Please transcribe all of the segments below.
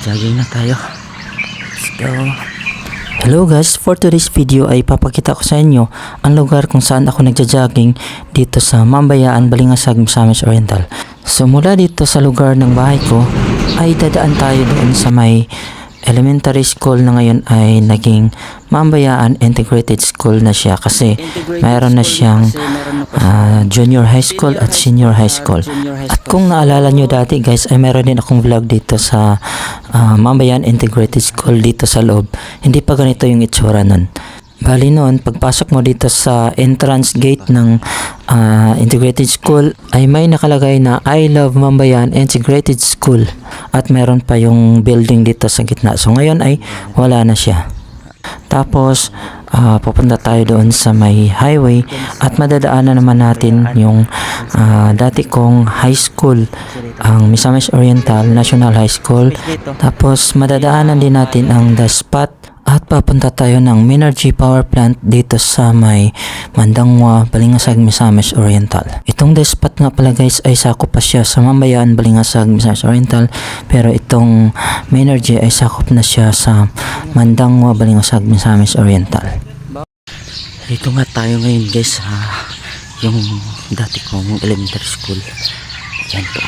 Jogging na tayo. Let's go. Hello guys, for today's video ay papakita ko sa inyo ang lugar kung saan ako nagja-jogging dito sa Mambayaan, Balingasag, Misamis Oriental. So mula dito sa lugar ng bahay ko ay dadaan tayo doon sa may elementary school na ngayon ay naging Mambayaan Integrated School na siya kasi mayroon na siyang ah, junior high school at senior high school. At kung naalala nyo dati guys ay meron din akong vlog dito sa ah, Mambayan Integrated School dito sa loob. Hindi pa ganito yung itsura nun. Bali noon, pagpasok mo dito sa entrance gate ng ah, Integrated School ay may nakalagay na I Love Mambayan Integrated School at meron pa yung building dito sa gitna. So ngayon ay wala na siya. Tapos, ah, pupunta tayo doon sa may highway at madadaanan naman natin yung ah, dati kong high school, ang Misamis Oriental National High School. Tapos, madadaanan din natin ang The Spot at papunta tayo ng Minergy Power Plant dito sa may Mandangwa, Balingasag, Misamis Oriental. Itong The Spot nga pala guys ay sakop pa siya sa Mambayaan, Balingasag, Misamis Oriental pero itong Minergy ay sakop na siya sa Mandangwa, Balingasag, Misamis Oriental. Dito nga tayo ngayon guys sa yung dati kong elementary school. Yan po.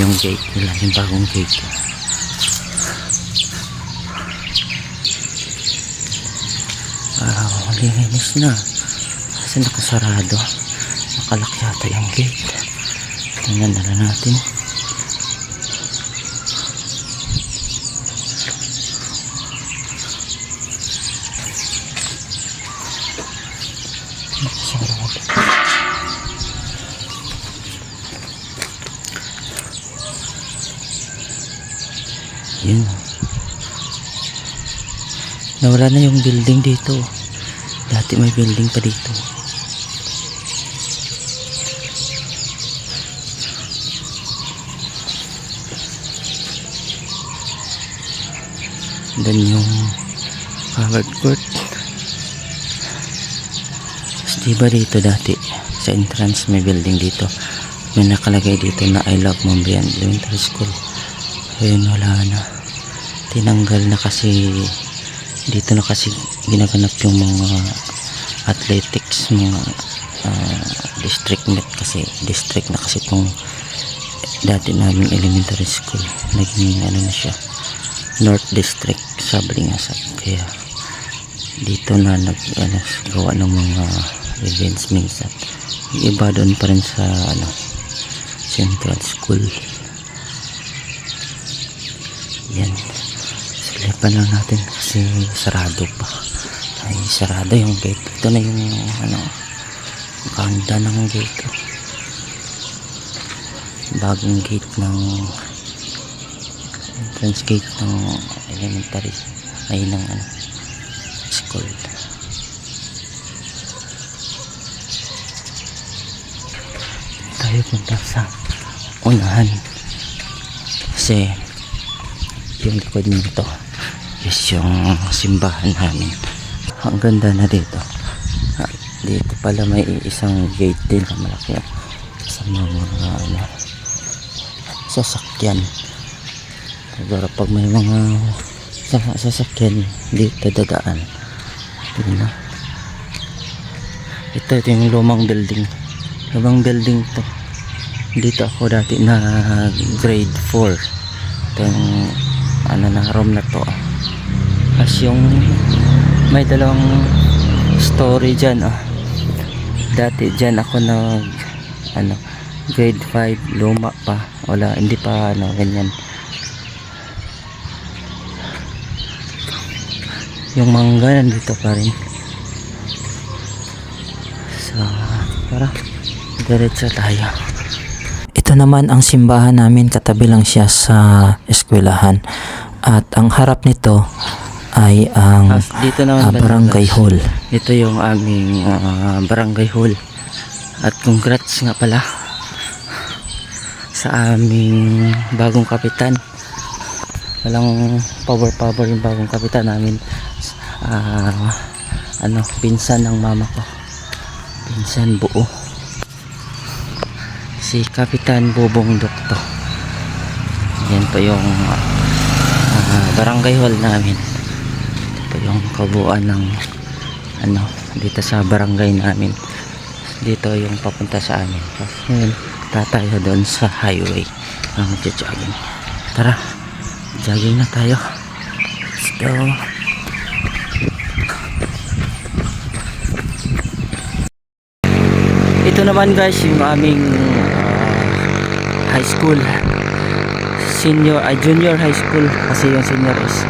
Yung gate nila, yung bagong gate. Ah, linis na. Kasi nakasarado. Nakalak yata yung gate. Tingnan na lang natin. Nakasarado. Yun. Nawala na yung building dito. Dati may building pa dito. Then yung covered court. Diba dito dati sa entrance may building dito. May nakalagay dito na I love Mambayan Elementary School. Ayun wala na. Tinanggal na kasi dito na kasi ginaganap yung mga athletics mga ah, district met kasi district na kasi itong dati naming elementary school. Naging ano na siya north district sa Balingasag kaya dito na nag ano, gawa ng mga events minsan. Iba doon pa rin sa ano central school. Yan silipan lang natin kasi sarado pa. Ay sarado yung gate. Ito na yung ano ganda ng gate. Bagong gate ng entrance gate ng elementary. Ay ng ano school. Tayo punta sa unahan. Kasi yung likod nito is yung simbahan namin. Ang ganda na dito. Dito pala may isang gate din na malaki. Sa mga ano, sasakyan. Pero pag may mga sa- sasakyan dito dadaan yun ito, ito yung lumang building. Lumang building to. Dito ako dati na grade 4 ito yung ano na room na to. As yung may dalawang story dyan ah dati dyan ako nag ano grade 5 luma pa. Wala hindi pa ano ganyan. Yung mangga nandito pa rin. So tara diretso tayo ito naman ang simbahan namin katabi lang siya sa eskwelahan at ang harap nito ay ang dito naman ah, barangay hall Ito yung aming ah, barangay hall. At congrats nga pala sa aming bagong kapitan. Walang power-power yung bagong kapitan namin. Ah, ano, pinsan ng mama ko. Pinsan buo. Si Kapitan Bobong Dokto. Yan po yung ah, barangay hall namin. Ito yung kabuuan ng ano dito sa barangay namin. Dito yung papunta sa amin. Ngayon tatayo doon sa highway. Ang jogging. Tara jogging na tayo. Let's go. Ito naman guys yung aming high school. Senior ay junior high school kasi yung senior is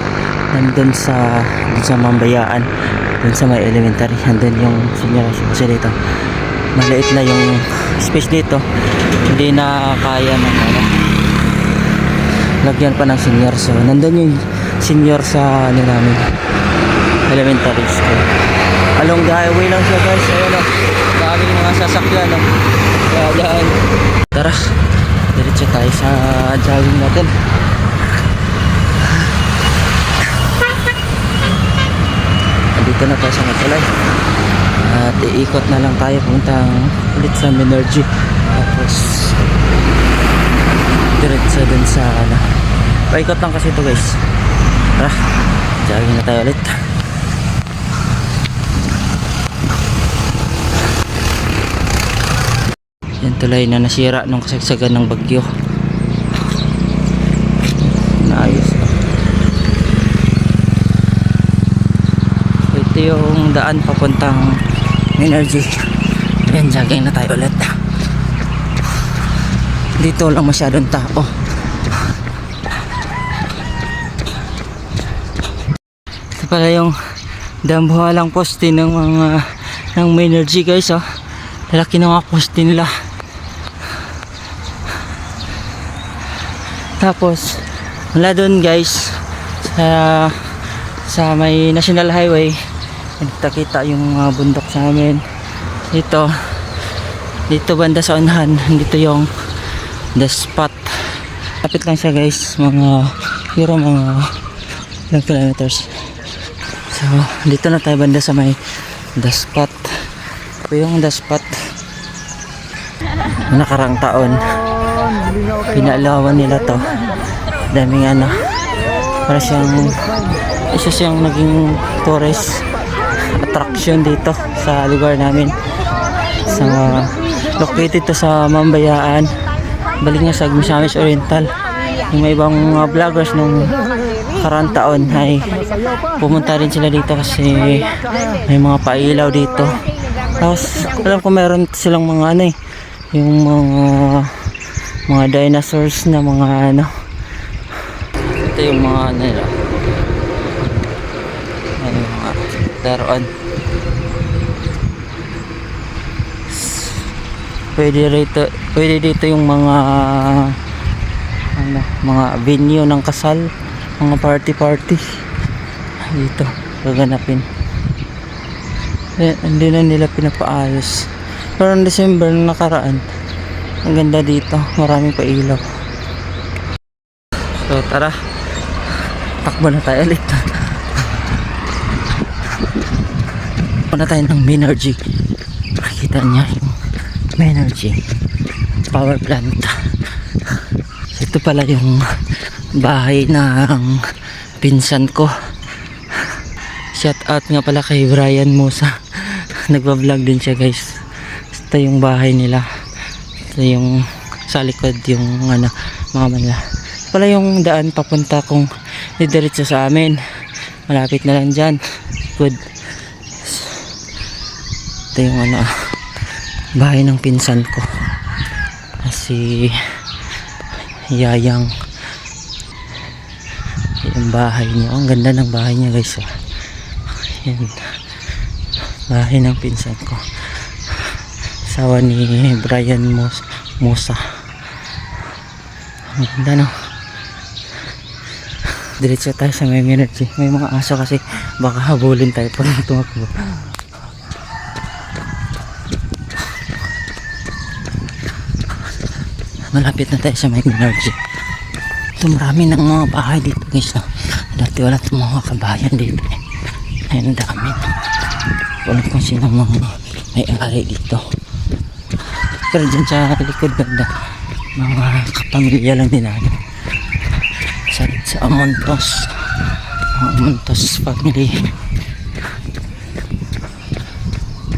nandun sa dun sa mambayaan. Dun sa may elementary nandun yung senior high school. Kasi dito maliit na yung space dito. Hindi na kaya ng ano lagyan pa ng senior. So nandun yung senior sa ano namin elementary school. Along the highway lang siya guys. Ayun o daming mga sasakyan o kaya dyan tara diretso tayo sa jogging natin. Dito na tayo sa Magkalay at iikot na lang tayo puntang ulit sa Minergy. Tapos diretso dun sa ano. Paikot lang kasi ito guys. Tara jogging na tayo ulit yan tulay na nasira nung kasagsagan ng bagyo. Naayos na ito yung daan papuntang energy yan jogging na tayo ulit. Dito lang masyadong tao. Ito pala yung dambuhalang poste ng mga ng energy guys oh. Lalaki ng mga poste nila tapos wala doon guys. Sa sa may national highway kita yung mga bundok sa amin. Dito dito banda sa unahan dito yung the spot. Lapit lang siya guys mga siguro mga ilang kilometers. So dito na tayo banda sa may the spot. Ito yung the spot. Nakarang taon pinalawan nila to. Daming ano para siyang isa siyang naging tourist attraction dito sa lugar namin. Sa located to sa Mambayaan. Balingasag Misamis Oriental. Yung may ibang mga vloggers nung karang taon ay pumunta rin sila dito kasi may mga pailaw dito. Tapos alam ko meron silang mga ano eh yung mga mga dinosaurs na mga ano. Ito yung mga ano nila. Ano yung mga laruan. Pwede rito pwede dito yung mga ano mga venue ng kasal mga party party dito gaganapin. Eh, hindi na nila pinapaayos pero ng December na nakaraan ang ganda dito. Maraming pailaw so tara. Takbo na tayo ulit. Takbo na tayo ng Minergy. Makikita niya yung Minergy. Power plant. Ito pala yung bahay ng pinsan ko. Shout out nga pala kay Brian Musa. Nagbablog din siya guys. Ito yung bahay nila ito yung sa likod yung ano mga manila ito pala yung daan papunta kung didiretso sa amin. Malapit na lang dyan. Good. Ito yung ano bahay ng pinsan ko. Kasi yayang. Yung bahay niya. Ang ganda ng bahay niya guys oh. bahay ng pinsan ko. Asawa ni Brian Mus Musa. Ang ganda no? Diretso tayo sa may energy. May mga aso kasi baka habulin tayo pag tumakbo. Malapit na tayo sa may energy. Ito marami ng mga bahay dito guys no? dati wala itong mga kabayan dito eh. ayun ang dami. Wala kung sino mga may ari dito pero dyan sa likod banda mga kapamilya lang din namin sa sa Montos mga Montos family.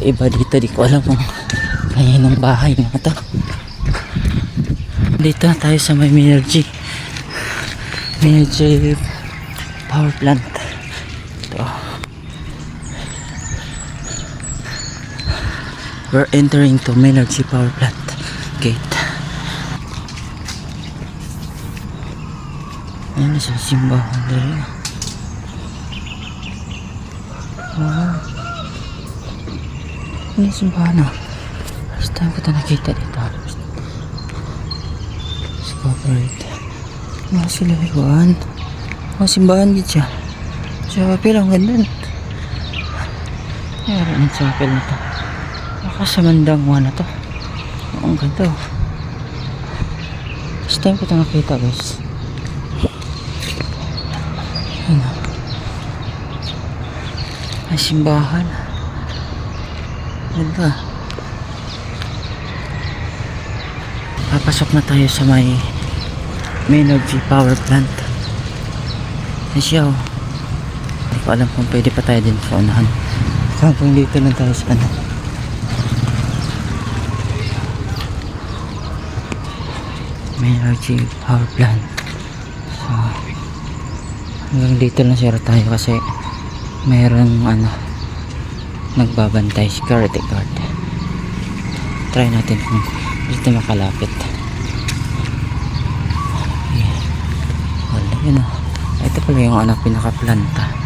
Iba dito di ko alam kung kaya ng bahay mga to. Dito tayo sa may Minergy Minergy power plant ito we're entering to Minergy power plant gate Ayan sa simbahan dali. Wow. Ano yung simbahan na? First time ko ito nakita dito. Discovered. Mga sila iwan. Mga simbahan dito siya. Chapel, ang ganda. Meron ng chapel na to. Baka sa mandang one na to. Ang ganda. oh. First time ko ito nakita guys. Ano? Ay, simbahan. Ganda. Papasok na tayo sa may Minergy Power Plant. Ay siya oh. Hindi ko alam kung pwede pa tayo din sa unahan. Hanggang dito lang tayo sa ano. Minergy Power Plant. So, hanggang dito lang sira tayo kasi mayroong ano nagbabantay security guard try natin kung dito makalapit yeah. wala yun ah ito pala yung anak pinakaplanta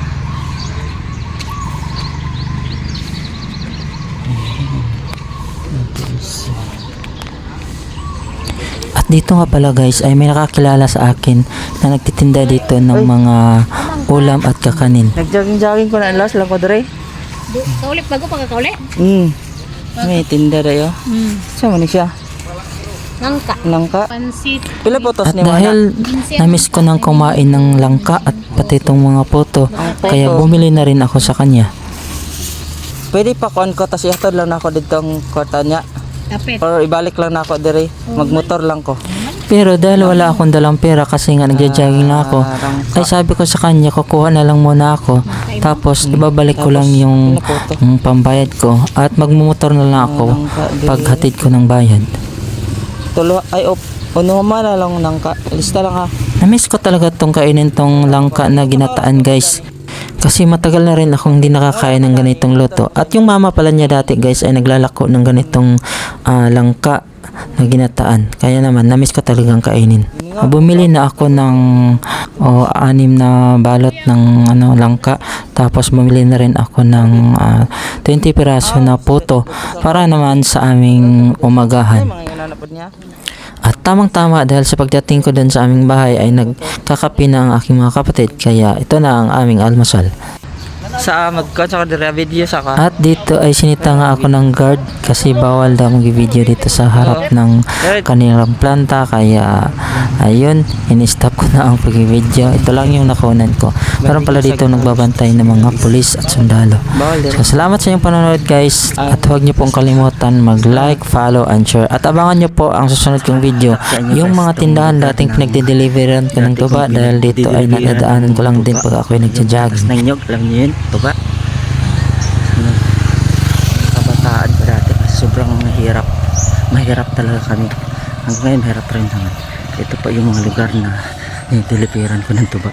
At dito nga pala guys ay may nakakilala sa akin na nagtitinda dito ng mga ulam at kakanin. nagjogging-jogging ko na last lang ko dre Du, kaulit bago pag kaulit. hmm may tinda dayo Hmm. saan mo siya Nangka. langka Pansit. pila potos At ni dahil na-miss ko nang kumain ng langka at pati itong mga puto, kaya bumili na rin ako sa kanya. pwede pa kuan ko tas ihatod lang na ako ditong kwarta niya Tapit. or ibalik lang na ako dire magmotor lang ko. Pero dahil wala akong dalang pera kasi nga nagja-jogging na ako, ay sabi ko sa kanya kukuha na lang muna ako. Tapos ibabalik ko lang yung yung pambayad ko at magmumotor na lang ako paghatid ko ng bayad. tulo ay op uno man na lang nang ka lista lang ha. Namiss ko talaga tong kainin tong langka na ginataan guys. Kasi matagal na rin akong hindi nakakain ng ganitong luto. At yung mama pala niya dati guys ay naglalako ng ganitong ah, langka na ginataan. Kaya naman namiss ko talagang kainin. Bumili na ako ng oh, anim na balot ng ano langka. Tapos bumili na rin ako ng ah, 20 piraso na puto para naman sa aming umagahan. At tamang-tama dahil sa pagdating ko doon sa aming bahay ay nagkakapi na ang aking mga kapatid kaya ito na ang aming almusal. sa magkuan sa dire video sa ka At dito ay sinita nga ako ng guard kasi bawal daw mag-video dito sa harap ng kanilang planta kaya ayun, in-stop ko na ang pag-video. Ito lang yung nakunan ko. Meron pala dito nagbabantay ng mga pulis at sundalo. So, salamat sa inyong panonood guys. At huwag niyo pong kalimutan mag-like, follow, and share. At abangan niyo po ang susunod kong video. Yung mga tindahan dating pinagde-deliveran ko ng tuba dahil dito ay nadadaanan ko lang din pag ako'y nagja-jogging. ng inyog alam niyo yun tuba. Kabataan pa dati sobrang mahirap. Mahirap talaga kami. Hanggang ngayon mahirap rin naman. Ito pa yung mga lugar na nitilipiran ko ng tuba